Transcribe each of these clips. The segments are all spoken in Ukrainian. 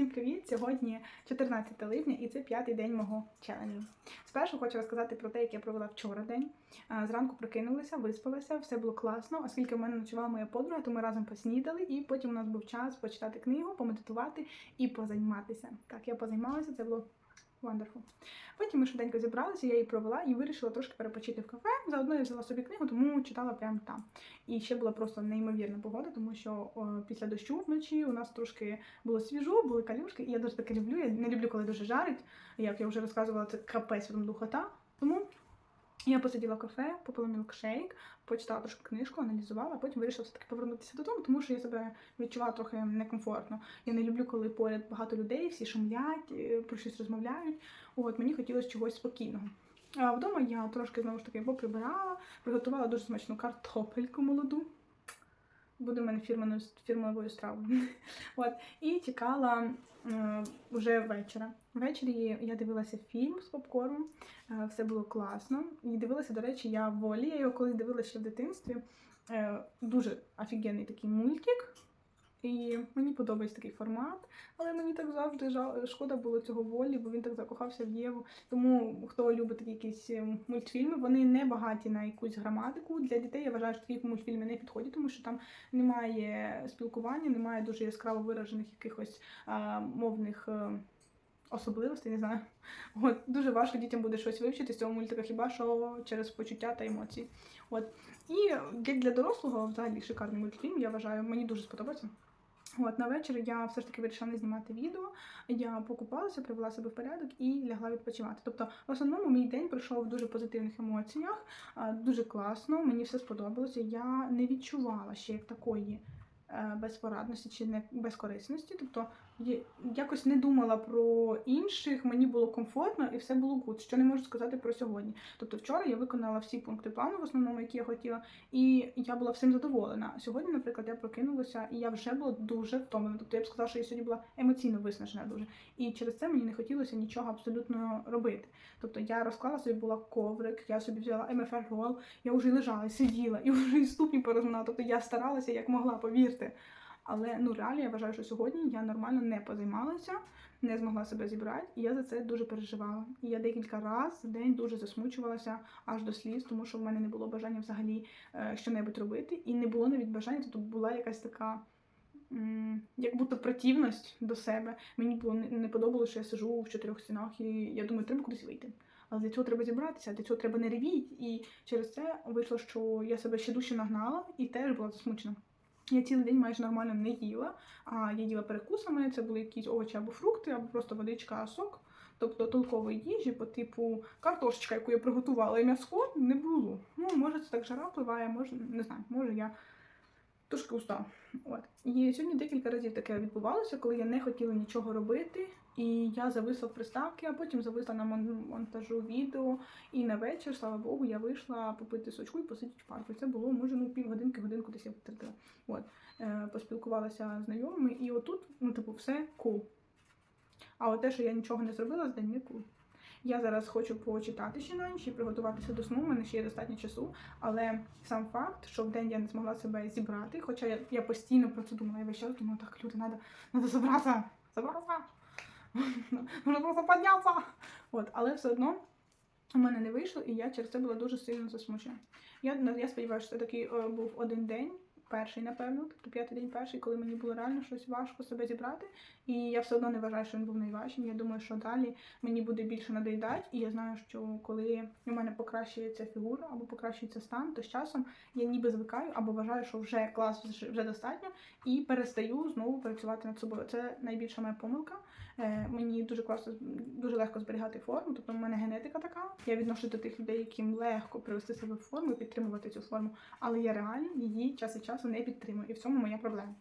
Всім привіт! Сьогодні 14 липня і це п'ятий день мого челенджу. Спершу хочу розказати про те, як я провела вчора день. Зранку прокинулася, виспалася, все було класно, оскільки в мене ночувала моя подруга, то ми разом поснідали, і потім у нас був час почитати книгу, помедитувати і позайматися. Так, я позаймалася, це було wonderful. Потім ми швиденько зібралися, я її провела і вирішила трошки перепочити в кафе. Заодно я взяла собі книгу, тому читала прямо там. І ще була просто неймовірна погода, тому що о, після дощу вночі у нас трошки було свіжо, були калюшки, і я дуже таке люблю. Я не люблю, коли дуже жарить. Як я вже розказувала, це капець там духота. Тому я посиділа в кафе, попила мілкшейк, почитала трошки книжку, аналізувала, а потім вирішила все-таки повернутися додому, тому що я себе відчувала трохи некомфортно. Я не люблю, коли поряд багато людей, всі шумлять, е, про щось розмовляють. От мені хотілося чогось спокійного. А вдома я трошки знову ж таки поприбирала, приготувала дуже смачну картопельку молоду. Буде в мене фірманою фірмовою стравою. От. І чекала е, вже вечора. Ввечері я дивилася фільм з попкорном, е, все було класно. І дивилася, до речі, я волі. Я його колись дивилася ще в дитинстві. Е, дуже офігенний такий мультик. І мені подобається такий формат, але мені так завжди жал, шкода було цього волі, бо він так закохався в Єву. Тому хто любить такі якісь е, мультфільми, вони не багаті на якусь граматику. Для дітей я вважаю, що такі мультфільми не підходять, тому що там немає спілкування, немає дуже яскраво виражених якихось а, мовних. е, Особливостей, не знаю. От дуже важко дітям буде щось вивчити з цього мультика, хіба що через почуття та емоції. От і для дорослого, взагалі шикарний мультфільм, я вважаю, мені дуже сподобається. От на вечір я все ж таки вирішила не знімати відео. Я покупалася, привела себе в порядок і лягла відпочивати. Тобто, в основному мій день пройшов в дуже позитивних емоціях, дуже класно, мені все сподобалося. Я не відчувала ще як такої е, безпорадності чи не безкорисності. Тобто якось не думала про інших, мені було комфортно і все було гуд, що не можу сказати про сьогодні. Тобто вчора я виконала всі пункти плану, в основному, які я хотіла, і я була всім задоволена. Сьогодні, наприклад, я прокинулася і я вже була дуже втомлена. Тобто я б сказала, що я сьогодні була емоційно виснажена дуже. І через це мені не хотілося нічого абсолютно робити. Тобто я розклала собі була коврик, я собі взяла МФР рол, я вже лежала, сиділа, і вже і ступні порозминала. Тобто я старалася як могла, повірте. Але ну реально я вважаю, що сьогодні я нормально не позаймалася, не змогла себе зібрати, і я за це дуже переживала. І я декілька разів в день дуже засмучувалася аж до сліз, тому що в мене не було бажання взагалі е, що-небудь робити, і не було навіть бажання, тобто була якась така. Як будто противність до себе. Мені було не подобалося, що я сижу в чотирьох стінах, і я думаю, треба кудись вийти. Але для цього треба зібратися, для цього треба не ревіть. І через це вийшло, що я себе ще дужче нагнала і теж була засмучена. Я цілий день майже нормально не їла, а я їла перекусами, це були якісь овочі або фрукти, або просто водичка, сок. Тобто толкової їжі по типу картошечка, яку я приготувала, і м'яско не було. Ну, може, це так жара впливає, може, не знаю, може я трошки устав. От. І сьогодні декілька разів таке відбувалося, коли я не хотіла нічого робити, і я зависла в приставки, а потім зависла на мон- монтажу відео. І на вечір, слава Богу, я вийшла попити сочку і посидіти в парку. Це було, може, ну, півгодинки, годинку десь я втратила. От. Е, поспілкувалася з знайомими, і отут, ну, типу, все кул. А от те, що я нічого не зробила, з день не кул. Я зараз хочу почитати ще на ніч і приготуватися до сну. У мене ще є достатньо часу. Але сам факт, що в день я не змогла себе зібрати, хоча я, я постійно про це думала, я весь час думала, так, люди, треба забратися, забратися. Нужно просто піднятися. От, але все одно у мене не вийшло, і я через це була дуже сильно засмучена. Я, я сподіваюся, що це такий е, був один день, перший, напевно, тобто п'ятий день перший, коли мені було реально щось важко себе зібрати. І я все одно не вважаю, що він був найважчим. Я думаю, що далі мені буде більше надоїдати. І я знаю, що коли у мене покращується фігура або покращується стан, то з часом я ніби звикаю або вважаю, що вже клас вже достатньо, і перестаю знову працювати над собою. Це найбільша моя помилка. Е, мені дуже класно, дуже легко зберігати форму. Тобто, в мене генетика така. Я відношу до тих людей, яким легко привести себе в форму і підтримувати цю форму. Але я реально її час від часу не підтримую. І в цьому моя проблема.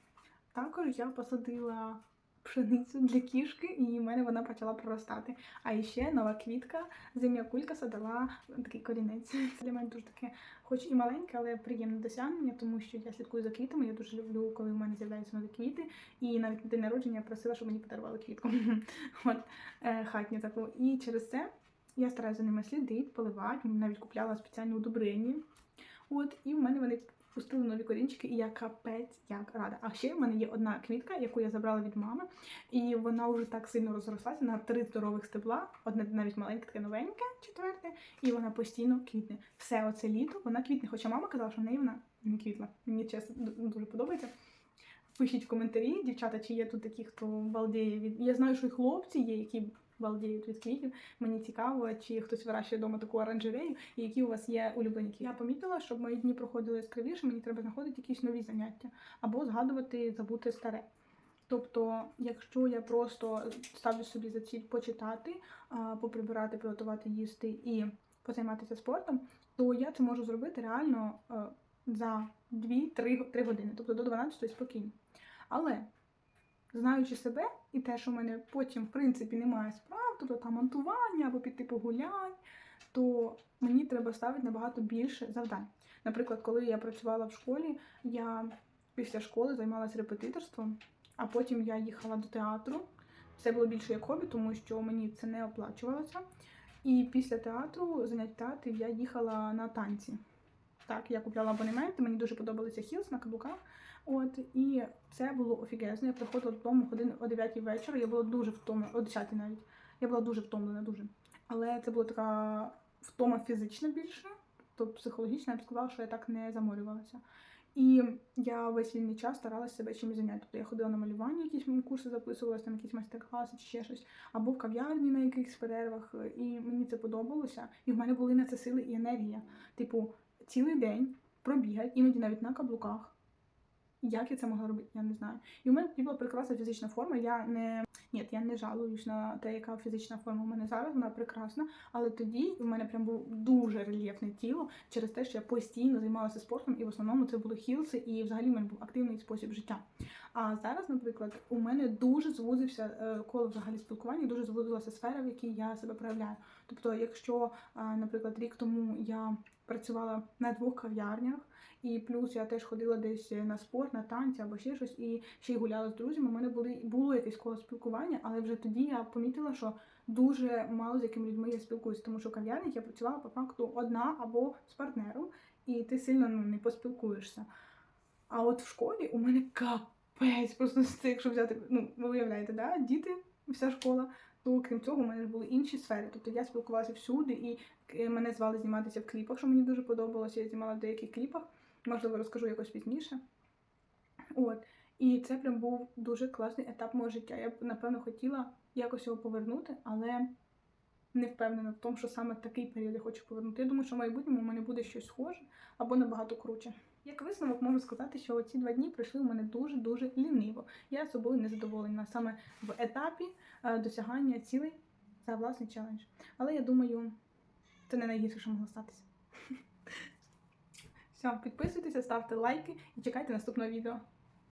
Також я посадила пшеницю для кішки, і в мене вона почала проростати. А ще нова квітка, зимня кулька дала такий корінець. Це для мене дуже таке, хоч і маленьке, але приємне досягнення, тому що я слідкую за квітами. Я дуже люблю, коли в мене з'являються нові квіти. І навіть на день народження я просила, щоб мені подарували квітку. От е, хатню таку. І через це я стараюся за ними слідити, поливати, навіть купляла спеціальні удобрення. От, і в мене вони пустили нові корінчики, і я капець як рада. А ще в мене є одна квітка, яку я забрала від мами, і вона вже так сильно розрослася на три здорових стебла, одне навіть маленьке, таке новеньке, четверте, і вона постійно квітне. Все оце літо вона квітне. Хоча мама казала, що в неї вона не квітла. Мені чесно дуже подобається. Пишіть в коментарі, дівчата, чи є тут такі, хто балдіє від. Я знаю, що і хлопці є, які балдіють від квітів. Мені цікаво, чи хтось вирощує вдома таку оранжерею, і які у вас є улюблені квіти. Я помітила, щоб мої дні проходили яскравіше, мені треба знаходити якісь нові заняття або згадувати забути старе. Тобто, якщо я просто ставлю собі за ціль почитати, поприбирати, приготувати, їсти і позайматися спортом, то я це можу зробити реально е, за 2-3 години, тобто до 12 спокійно. Але знаючи себе і те, що в мене потім, в принципі, немає справ, тобто там монтування або піти погулянь, то мені треба ставити набагато більше завдань. Наприклад, коли я працювала в школі, я після школи займалася репетиторством, а потім я їхала до театру. Це було більше як хобі, тому що мені це не оплачувалося. І після театру, занять в театрі, я їхала на танці. Так, я купляла абонементи, мені дуже подобалися хілс на каблуках. От, і це було офігезно. Я приходила додому годин о 9 вечора, я була дуже втомлена, о 10 навіть. Я була дуже втомлена, дуже. Але це була така втома фізична більше, тобто психологічна, я б сказала, що я так не заморювалася. І я весь вільний час старалася себе чимось зайняти. Тобто я ходила на малювання, якісь курси записувалася, там якісь майстер-класи чи ще щось, або в кав'ярні на якихось перервах. І мені це подобалося. І в мене були на це сили і енергія. Типу, цілий день пробігати, іноді навіть на каблуках. Як я це могла робити, я не знаю. І у мене була прекрасна фізична форма. Я не ні, я не жалуюсь на те, яка фізична форма у мене зараз, вона прекрасна. Але тоді в мене прям було дуже рельєфне тіло через те, що я постійно займалася спортом, і в основному це були хілси, і взагалі в мене був активний спосіб життя. А зараз, наприклад, у мене дуже звузився е, коло взагалі спілкування, дуже звузилася сфера, в якій я себе проявляю. Тобто, якщо, е, наприклад, рік тому я працювала на двох кав'ярнях. І плюс я теж ходила десь на спорт, на танці або ще щось, і ще й гуляла з друзями. У мене були було якесь коло спілкування, але вже тоді я помітила, що дуже мало з якими людьми я спілкуюся, тому що кав'ярнях я працювала по факту одна або з партнером, і ти сильно ну, не поспілкуєшся. А от в школі у мене капець, просто це, якщо взяти, ну ви уявляєте, да? діти, вся школа. То крім цього, у мене були інші сфери. Тобто я спілкувалася всюди, і е, мене звали зніматися в кліпах, що мені дуже подобалося. Я знімала в деяких кліпах. Можливо, розкажу якось пізніше. От. І це прям був дуже класний етап мого життя. Я б, напевно, хотіла якось його повернути, але не впевнена в тому, що саме такий період я хочу повернути. Я думаю, що в майбутньому у мене буде щось схоже або набагато круче. Як висновок можу сказати, що ці два дні пройшли у мене дуже-дуже ліниво. Я собою не задоволена саме в етапі е, досягання цілей за власний челендж. Але я думаю, це не найгірше, що могло статися. Все, підписуйтеся, ставте лайки і чекайте наступного відео.